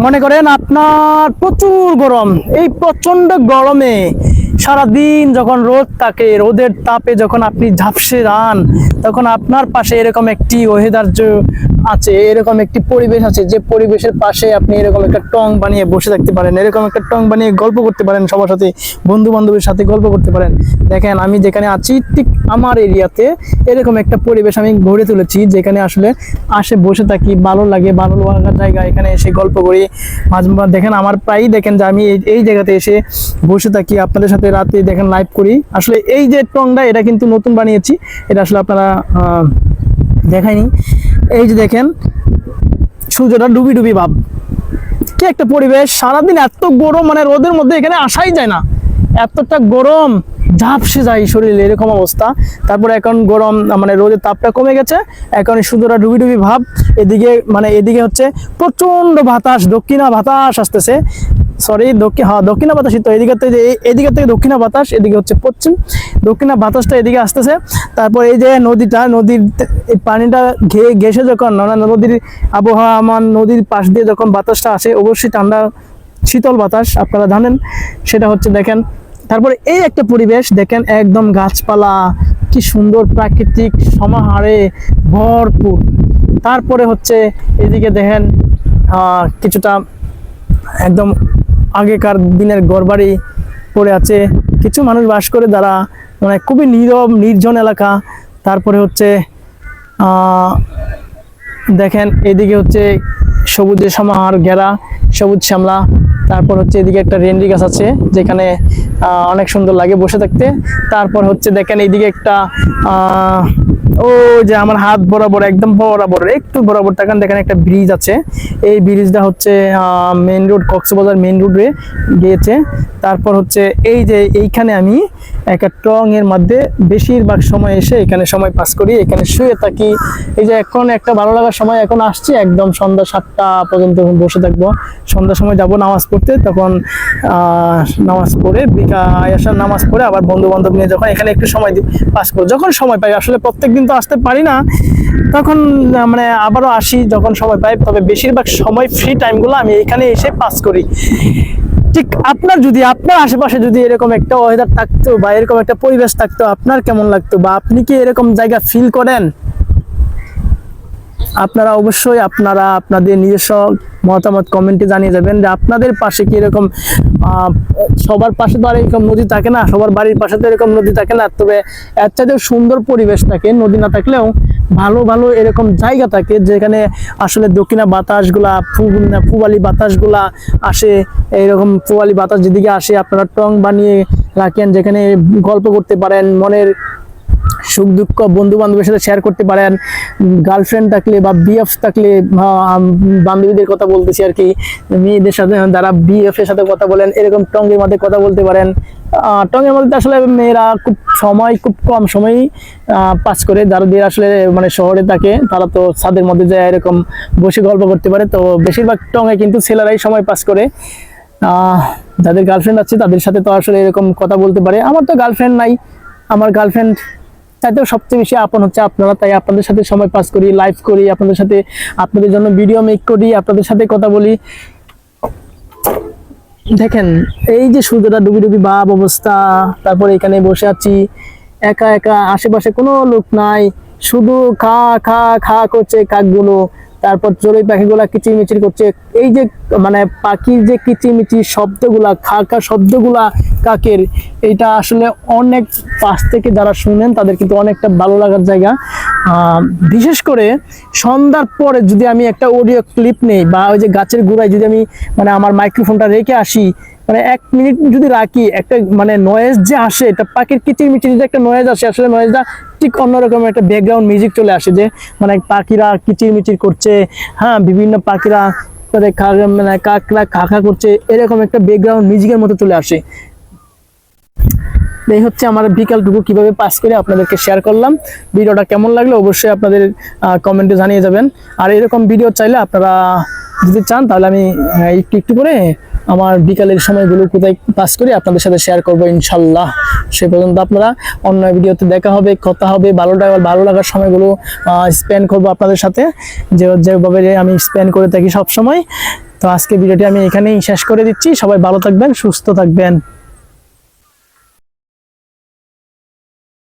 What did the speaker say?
মনে করেন আপনার প্রচুর গরম এই প্রচণ্ড গরমে সারাদিন যখন রোদ থাকে, রোদের তাপে যখন আপনি ঝাপসে যান, তখন আপনার পাশে এরকম একটি ওয়েদার আছে, এরকম একটি পরিবেশ আছে, যে পরিবেশের পাশে আপনি এরকম একটা টং বানিয়ে বসে থাকতে পারেন, এরকম একটা টং বানিয়ে গল্প করতে পারেন, সবার সাথে বন্ধু বান্ধবের সাথে গল্প করতে পারেন। দেখেন, আমি যেখানে আছি, ঠিক আমার এরিয়াতে এরকম একটা পরিবেশ আমি গড়ে তুলেছি, যেখানে আসলে আসে, বসে থাকি, ভালো লাগে, ভালো লাগার জায়গা, এখানে এসে গল্প করি। মাঝে, দেখেন, আমার প্রায়ই দেখেন যে আমি এই জায়গাতে এসে বসে থাকি, আপনাদের সাথে রাতে দেখেন লাইভ করি। আসলে এই যে টংটা এটা কিন্তু নতুন বানিয়েছি। এটা আসলে আপনারা দেখায়নি এই যে দেখেন, সূর্যটা ডুবি ডুবি ভাব। কি একটা পরিবেশ, সারাদিন এত গরম মানে রোদের মধ্যে এখানে আসাই যায় না। এতটা গরম, ঝাপসে যায় শরীরে, এরকম অবস্থা। তারপরে এখন গরম মানে রোদের তাপটা কমে গেছে। এখন সূর্যটা ডুবি ডুবি ভাব। এদিকে মানে এদিকে হচ্ছে প্রচণ্ড বাতাস, দক্ষিণা বাতাস আসতেছে। সরি দক্ষিণ হ্যাঁ দক্ষিণা বাতাসই তো, এদিকে থেকে এদিকে থেকে দক্ষিণা বাতাস, এদিকে হচ্ছে পশ্চিম। দক্ষিণা বাতাসটা এদিকে আসতেছে। তারপর এই যে নদীটা, নদীর এই পানিটা ঘেয়ে ঘেসে যখন মানে নদীর আবহাওয়া, আমার নদীর পাশ দিয়ে যখন বাতাসটা আসে, অবশ্যই ঠান্ডা, শীতল বাতাস আপনারা জানেন, সেটা হচ্ছে দেখেন। তারপরে এই একটা পরিবেশ, দেখেন একদম গাছপালা, কি সুন্দর প্রাকৃতিক সমাহারে ভরপুর। তারপরে হচ্ছে এদিকে দেখেন কিছুটা একদম আগেকার দিনের ঘরবাড়ি পড়ে আছে। কিছু মানুষ বাস করে যারা মানে খুবই নীরব, নির্জন এলাকা। তারপরে হচ্ছে দেখেন, এদিকে হচ্ছে সবুজে সমাহার, ঘেরা, সবুজ শ্যামলা। তারপর হচ্ছে এদিকে একটা রেন্ডি গাছ আছে, যেখানে অনেক সুন্দর লাগে বসে থাকতে। তারপর হচ্ছে দেখেন এইদিকে একটা ও যে আমার হাত বরাবর, একদম বরাবর, একটু বরাবর তাকান, দেখেন একটা ব্রিজ আছে। এই ব্রিজটা হচ্ছে মেন রোড কক্সবাজার মেন রোডে গিয়েছে। তারপর হচ্ছে এই যে এইখানে আমি একটা টং এর মধ্যে বেশিরভাগ সময় এসে এখানে সময় পাস করি, এখানে শুয়ে থাকি। এই যে এখন একটা ভালো লাগার সময় এখন আসছি, একদম সন্ধ্যা সাতটা পর্যন্ত বসে থাকব। সন্ধ্যার সময় যাব, নামাজ পড়তে, তখন নামাজ পড়ে বিকা আয়াসার নামাজ পড়ে, আবার বন্ধু বান্ধব নিয়ে যখন এখানে একটু সময় পাস করব যখন সময় পাই, আসলে প্রত্যেক দিন তো আসতে পারি না, তখন মানে আবারও আসি যখন সময় পাই, তবে বেশিরভাগ সময় ফ্রি টাইমগুলো আমি এখানে এসে পাস করি। ঠিক আপনার যদি, আপনার আশেপাশে যদি এরকম একটা ওয়েদার থাকতো বা এরকম একটা পরিবেশ থাকতো, আপনার কেমন লাগতো বা আপনি কি এরকম জায়গা ফিল করেন? আপনারা অবশ্যই আপনারা আপনাদের নিজস্ব মতামত কমেন্টে জানিয়ে যাবেন যে আপনাদের পাশে কি এরকম সবার পাশে তো আর এরকম নদী থাকে না, সবার বাড়ির পাশে তো এরকম নদী থাকে না, তবে এর চাইতেও সুন্দর পরিবেশ থাকে নদী না থাকলেও ভালো ভালো এরকম জায়গা থাকে যেখানে আসলে দক্ষিণা বাতাসগুলা ফু- ফুয়ালি বাতাসগুলা আসে এইরকম ফুয়ালি বাতাস যেদিকে আসে, আপনারা টং বানিয়ে রাখেন, যেখানে গল্প করতে পারেন, মনের সুখ দুঃখ বন্ধু বান্ধবের সাথে শেয়ার করতে পারেন গার্লফ্রেন্ড থাকলে বা বিএফ থাকলে বান্ধবীদের কথা বলতেছি আর কি, মেয়েদের সাথে যারা বিএফ এর সাথে কথা বলেন, এরকম টঙ্গের মধ্যে কথা বলতে পারেন। টঙ্গের মধ্যে আসলে মেয়েরা খুব সময়, খুব কম সময়ই পাস করে। যারা দিয়ে আসলে মানে শহরে থাকে, তারা তো ছাদের মধ্যে যায় এরকম বসে গল্প করতে পারে। তো বেশিরভাগ টঙ্গে কিন্তু ছেলেরাই সময় পাস করে। যাদের গার্লফ্রেন্ড আছে, তাদের সাথে তো আসলে এরকম কথা বলতে পারে। আমার তো গার্লফ্রেন্ড নাই। আমার গার্লফ্রেন্ড তাইতেও সবচেয়ে বেশি আপন হচ্ছে আপনারা। তাই আপনাদের সাথে সময় পাস করি লাইভ করি, আপনাদের সাথে, আপনাদের জন্য ভিডিও মেক করি, আপনাদের সাথে কথা বলি। দেখেন, এই যে সূর্যটা ডুবি ডুবি ভাব অবস্থা, তারপরে এখানে বসে আছি, একা একা, আশেপাশে কোনো লোক নাই, শুধু খা খা খা করছে কাকগুলো। তারপর চড়ুই পাখিগুলা কিচিরমিচির করছে। এই যে মানে পাখির যে কিচিরমিচির শব্দগুলা খা খা শব্দগুলা কাকের, এটা আসলে অনেক পাশ থেকে যারা শুনেন, তাদের কিন্তু অনেকটা ভালো লাগার জায়গা। বিশেষ করে সন্ধ্যার পরে যদি আমি একটা অডিও ক্লিপ নেই, বা ওই যে গাছের গোড়ায় যদি আমি মানে আমার মাইক্রোফোনটা রেখে আসি মানে এক মিনিট যদি রাখি, একটা মানে নয়েজ যে আসে, এটা পাখির কিচির মিচির যে একটা নয়েজ আসে, আসলে নয়েজটা ঠিক অন্যরকম একটা ব্যাকগ্রাউন্ড মিউজিক চলে আসে যে মানে পাখিরা কিচির মিচির করছে হ্যাঁ বিভিন্ন পাখিরা তাদের মানে কাকরা খাখা করছে, এরকম একটা ব্যাকগ্রাউন্ড মিউজিকের মতো চলে আসে। এই হচ্ছে আমার বিকালটুকু কীভাবে পাস করে আপনাদেরকে শেয়ার করলাম। ভিডিওটা কেমন লাগল অবশ্যই আপনাদের কমেন্টে জানিয়ে যাবেন। আর এরকম ভিডিও চাইলে আপনারা যদি চান, তাহলে আমি একটু একটু করে আমার বিকালের সময়গুলো কোথায় পাস করি আপনাদের সাথে শেয়ার করব ইনশাল্লাহ। সে পর্যন্ত আপনারা অন্য ভিডিওতে দেখা হবে, কথা হবে, ভালো লাগার ভালো লাগার সময়গুলো স্পেন্ড করব আপনাদের সাথে। যে যেভাবে আমি স্পেন্ড করে থাকি সব সময় তো আজকে ভিডিওটি আমি এখানেই শেষ করে দিচ্ছি। সবাই ভালো থাকবেন, সুস্থ থাকবেন।